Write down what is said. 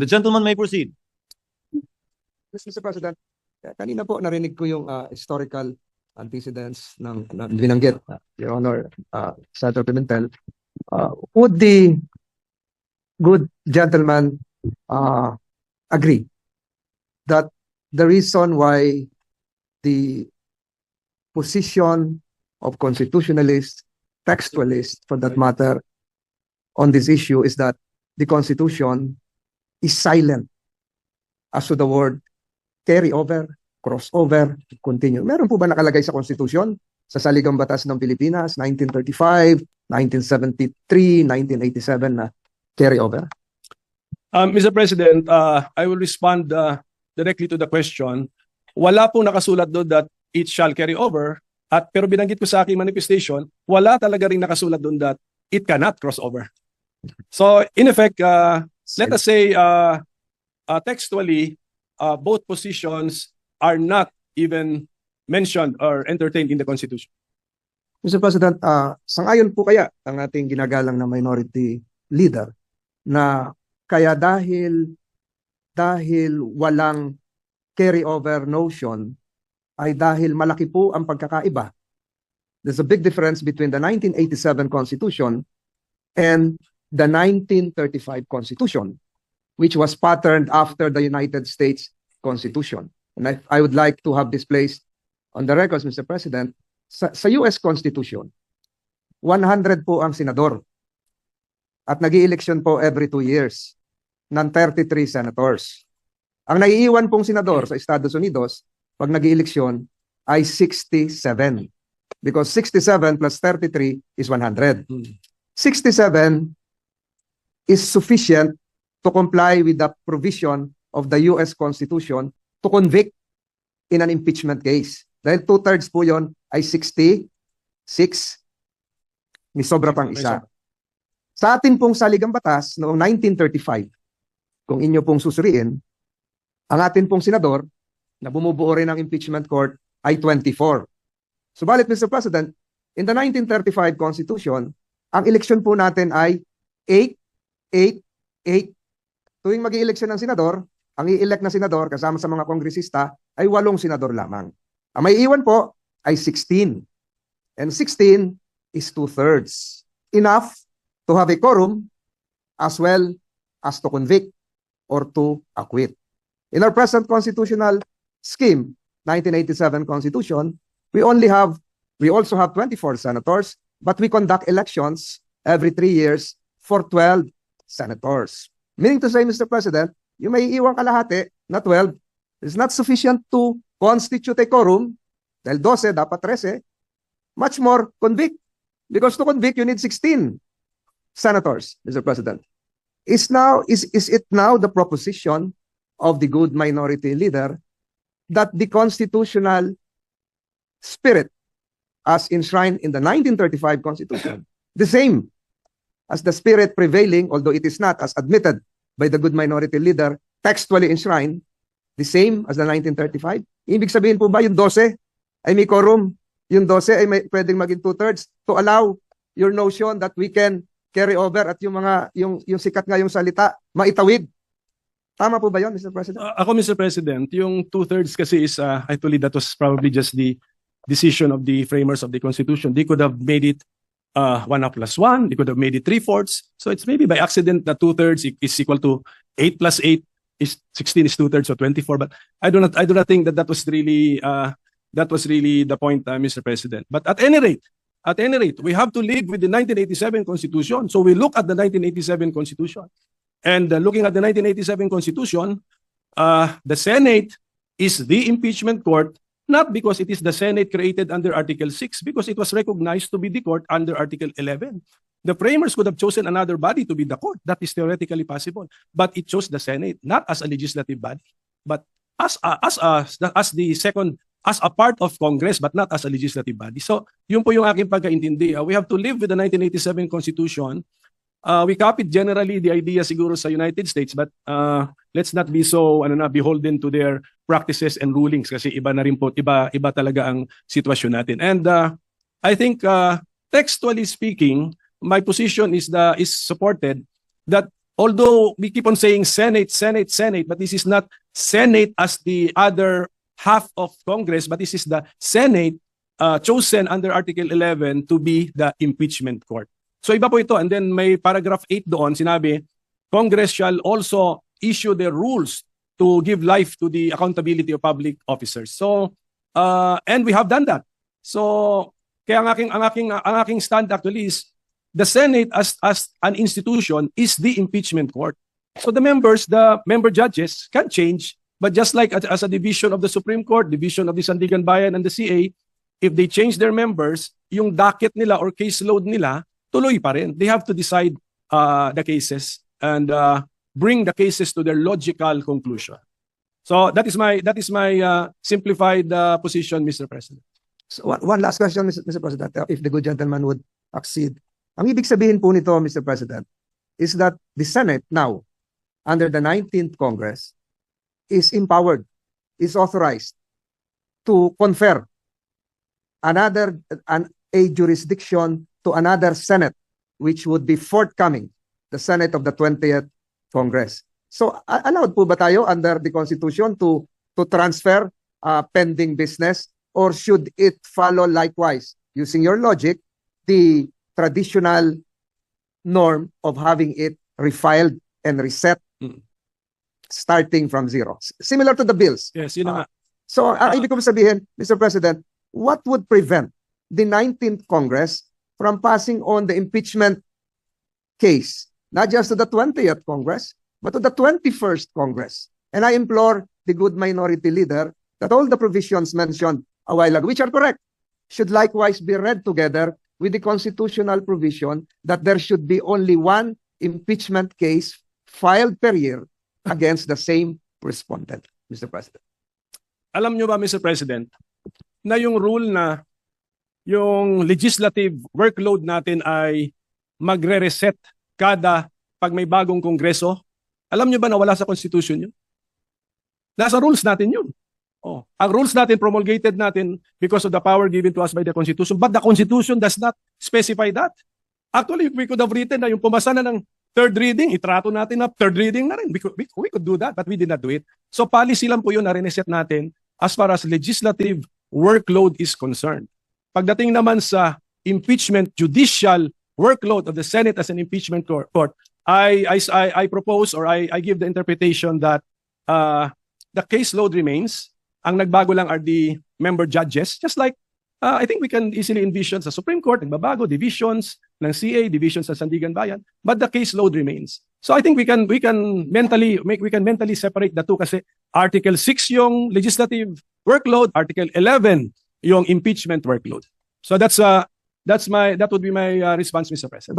The gentleman may proceed. Mr. President, kanina po narinig ko yung ah, historical antecedents ng, ng binanggit, Your Honor, uh, Senator Pimentel. Uh, would the good gentleman uh, agree that the reason why the position of constitutionalists, textualists for that matter, on this issue is that the Constitution is silent as to the word carry over, crossover, continue. Meron po ba nakalagay sa Constitution? Sa Saligang Batas ng Pilipinas, 1935, 1973, 1987 na carry over? Um, Mr. President, uh, I will respond uh, directly to the question. Wala pong nakasulat doon that it shall carry over. At pero binanggit ko sa aking manifestation, wala talaga rin nakasulat doon that it cannot cross over. So in effect, uh, let us say uh, uh, textually, uh, both positions are not even mentioned or entertained in the Constitution. Mr. President, uh, sangayon po kaya ang ating ginagalang na minority leader na kaya dahil dahil walang carry over notion ay dahil malaki po ang pagkakaiba. There's a big difference between the 1987 Constitution and the 1935 Constitution, which was patterned after the United States Constitution. And I, I would like to have this placed on the records, Mr. President, sa, sa US Constitution, 100 po ang senador. At nag election po every two years ng 33 senators. Ang naiiwan pong senador sa Estados Unidos pag nag election ay 67. Because 67 plus 33 is 100. 67 is sufficient to comply with the provision of the US Constitution to convict in an impeachment case. Dahil two-thirds po yon ay 66. May sobra pang isa. Sa atin pong saligang batas noong 1935, kung inyo pong susuriin, ang atin pong senador na bumubuo rin ng impeachment court ay 24. Subalit, Mr. President, in the 1935 Constitution, ang eleksyon po natin ay 8, 8, 8. Tuwing mag eleksyon ng senador, ang i-elect na senador kasama sa mga kongresista ay walong senador lamang. Ang may iwan po ay 16. And 16 is two-thirds. Enough to have a quorum as well as to convict or to acquit. In our present constitutional scheme, 1987 Constitution, we only have, we also have 24 senators, but we conduct elections every three years for 12 senators. Meaning to say, Mr. President, yung may iwang kalahati na 12 is not sufficient to constitute a quorum, dahil 12, dapat 13, much more convict. Because to convict, you need 16 senators, Mr. President. Is now is is it now the proposition of the good minority leader that the constitutional spirit as enshrined in the 1935 Constitution, the same as the spirit prevailing, although it is not as admitted by the good minority leader, textually enshrined, the same as the 1935? Ibig sabihin po ba yung 12 ay may quorum? Yung 12 ay may, pwedeng maging two-thirds to allow your notion that we can carry over at yung mga, yung, yung sikat nga yung salita, maitawid. Tama po ba yun, Mr. President? Uh, ako, Mr. President, yung two-thirds kasi is, uh, actually, that was probably just the decision of the framers of the Constitution. They could have made it uh, one up plus one. They could have made it three-fourths. So it's maybe by accident that two-thirds i- is equal to eight plus eight is 16 is two-thirds, so 24. But I do not, I do not think that that was really, uh, that was really the point, uh, Mr. President. But at any rate, at any rate, we have to live with the 1987 Constitution. So we look at the 1987 Constitution. And uh, looking at the 1987 Constitution, uh, the Senate is the impeachment court, not because it is the Senate created under Article 6, because it was recognized to be the court under Article 11. The framers could have chosen another body to be the court. That is theoretically possible. But it chose the Senate, not as a legislative body, but as a, as a, as the second as a part of Congress but not as a legislative body. So, yun po yung aking pagkaintindi. Uh, we have to live with the 1987 Constitution. Uh, we copied generally the idea siguro sa United States but uh, let's not be so ano na beholden to their practices and rulings kasi iba na rin po iba iba talaga ang sitwasyon natin. And uh, I think uh, textually speaking, my position is the is supported that although we keep on saying Senate, Senate, Senate, but this is not Senate as the other half of Congress, but this is the Senate uh, chosen under Article 11 to be the impeachment court. So iba po ito. And then may paragraph 8 doon, sinabi, Congress shall also issue the rules to give life to the accountability of public officers. So, uh, and we have done that. So, kaya ang aking, ang aking, ang aking stand actually is, the Senate as, as an institution is the impeachment court. So the members, the member judges can change, but just like as, as a division of the Supreme Court, division of the Sandigan Bayan and the CA, if they change their members, yung docket nila or caseload nila, tuloy pa rin. They have to decide uh, the cases and uh, bring the cases to their logical conclusion. So that is my that is my uh, simplified uh, position, Mr. President. So one, one last question, Mr. Mr. President, uh, if the good gentleman would accede. Ang ibig sabihin po nito, Mr. President, is that the Senate now, under the 19th Congress, is empowered, is authorized to confer another an, a jurisdiction to another Senate, which would be forthcoming, the Senate of the 20th Congress. So allowed po ba tayo under the Constitution to to transfer uh, pending business or should it follow likewise, using your logic, the traditional norm of having it refiled and reset Mm. starting from zero? S- Similar to the bills. Yes, yun na nga. So, ang ibig ko sabihin, Mr. President, what would prevent the 19th Congress from passing on the impeachment case, not just to the 20th Congress, but to the 21st Congress? And I implore the good minority leader that all the provisions mentioned a while ago, which are correct, should likewise be read together with the constitutional provision that there should be only one impeachment case filed per year against the same respondent, Mr. President. alam nyo ba, Mr. President, na yung rule na yung legislative workload natin ay magre-reset kada pag may bagong kongreso? Alam nyo ba na wala sa Constitution yun? Nasa rules natin yun. Oh, ang rules natin promulgated natin because of the power given to us by the Constitution, but the Constitution does not specify that. Actually, we could have written na yung pumasa na ng third reading, itrato natin na third reading na rin. We could, we, we could do that, but we did not do it. So policy lang po yun na reset natin as far as legislative workload is concerned. Pagdating naman sa impeachment judicial workload of the Senate as an impeachment court, I, I, I propose or I, I give the interpretation that uh, the caseload remains. Ang nagbago lang are the member judges, just like uh, I think we can easily envision sa Supreme Court, nagbabago, divisions ng CA, divisions sa Sandigan Bayan, but the caseload remains. So I think we can we can mentally make we can mentally separate the two kasi Article 6 yung legislative workload, Article 11 yung impeachment workload. So that's uh that's my that would be my uh, response Mr. President.